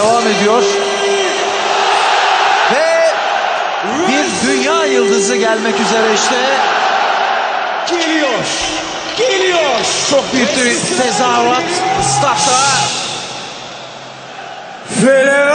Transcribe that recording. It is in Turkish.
devam ediyor. Ve bir dünya yıldızı gelmek üzere işte. Geliyor. Geliyor. Çok büyük bir tezahürat statta. Fener